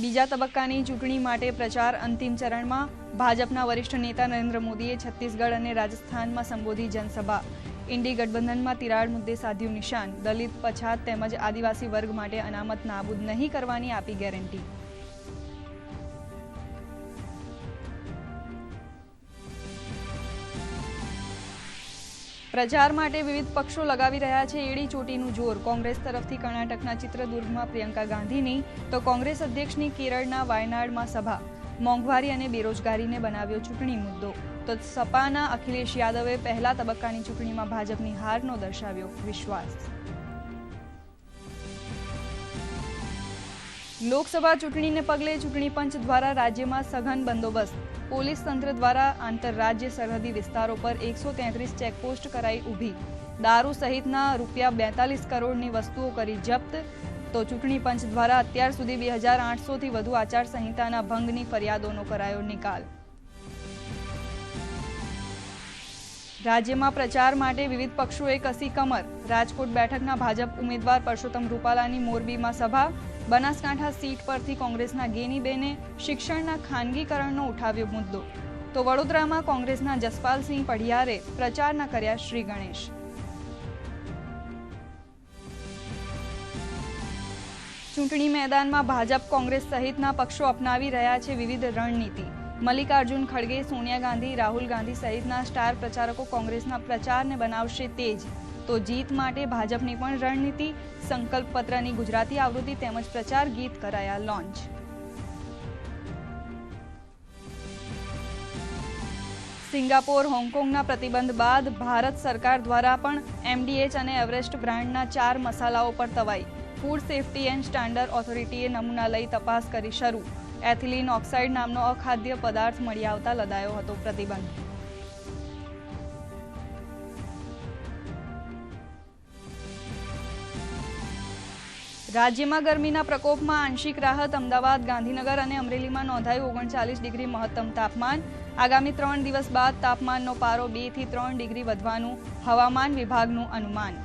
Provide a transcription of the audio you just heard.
બીજા તબક્કાની ચૂંટણી માટે પ્રચાર અંતિમ ચરણમાં ભાજપના વરિષ્ઠ નેતા નરેન્દ્ર મોદીએ છત્તીસગઢ અને રાજસ્થાનમાં સંબોધી જનસભા. ઇન્ડી ગઠબંધનમાં તિરાડ મુદ્દે સાધ્યું નિશાન. દલિત, પછાત તેમજ આદિવાસી વર્ગ માટે અનામત નાબૂદ નહીં કરવાની આપી ગેરંટી. પ્રચાર માટે વિવિધ પક્ષો લગાવી રહ્યા છે એડી ચોટીનું જોર. કોંગ્રેસ તરફથી કર્ણાટકના ચિત્રદુર્ગમાં પ્રિયંકા ગાંધીની, તો કોંગ્રેસ અધ્યક્ષની કેરળના વાયનાડમાં સભા. મોંઘવારી અને બેરોજગારીને બનાવ્યો ચૂંટણી મુદ્દો. તો સપાના અખિલેશ યાદવે પહેલા તબક્કાની ચૂંટણીમાં ભાજપની હારનો દર્શાવ્યો વિશ્વાસ. લોકસભા ચૂંટણીને પગલે ચૂંટણી પંચ દ્વારા રાજ્યમાં સઘન બંદોબસ્ત. પોલીસ તંત્ર દ્વારા આંતરરાજ્ય સરહદી વિસ્તારો પર એકસો તેત્રીસ ચેકપોસ્ટ કરાઈ ઊભી. દારૂ સહિતના રૂપિયા બેતાલીસ કરોડની વસ્તુઓ કરી જપ્ત. તો ચૂંટણી પંચ દ્વારા અત્યાર સુધી બે હજાર આઠસોથી વધુ આચારસંહિતાના ભંગની ફરિયાદોનો કરાયો નિકાલ. રાજ્યમાં પ્રચાર માટે વિવિધ પક્ષોએ કસી કમર. રાજકોટ બેઠકના ભાજપ ઉમેદવાર પરસોત્તમ રૂપાલાની મોરબીમાં સભા. બનાસકાંઠા સીટ પરથી કોંગ્રેસના ગેનીબેને શિક્ષણના ખાનગીકરણનો ઉઠાવ્યો મુદ્દો. તો વડોદરામાં કોંગ્રેસના જસપાલસિંહ પઢિયારે પ્રચારના કર્યા શ્રી ગણેશ. ચૂંટણી મેદાનમાં ભાજપ કોંગ્રેસ સહિતના પક્ષો અપનાવી રહ્યા છે વિવિધ રણનીતિ. મલ્લિકાર્જુન ખડગે, સોનિયા ગાંધી, રાહુલ ગાંધી સહિતના સ્ટાર પ્રચારકો કોંગ્રેસના પ્રચારને બનાવશે તેજ. તો જીત માટે ભાજપની પણ રણનીતિ સંકલ્પ પત્રની ગુજરાતી આવૃત્તિ તેમજ પ્રચાર ગીત કરાયા લોન્ચ. સિંગાપોર, હોંગકોંગના પ્રતિબંધ બાદ ભારત સરકાર દ્વારા પણ એમડીએચ અને એવરેસ્ટ બ્રાન્ડના ચાર મસાલાઓ પર તવાઈ. ફૂડ સેફ્ટી એન્ડ સ્ટાન્ડર્ડ ઓથોરિટીએ નમૂના લઈ તપાસ કરી શરૂ. એથિલિન ઓક્સાઇડ નામનો અખાદ્ય પદાર્થ મળી આવતા લદાયો હતો પ્રતિબંધ. રાજ્યમાં ગરમીના પ્રકોપમાં આંશિક રાહત અમદાવાદ, ગાંધીનગર અને અમરેલીમાં નોંધાયું ઓગણચાલીસ ડિગ્રી મહત્તમ તાપમાન. આગામી ત્રણ દિવસ બાદ તાપમાનનો પારો બેથી ત્રણ ડિગ્રી વધવાનું હવામાન વિભાગનું અનુમાન.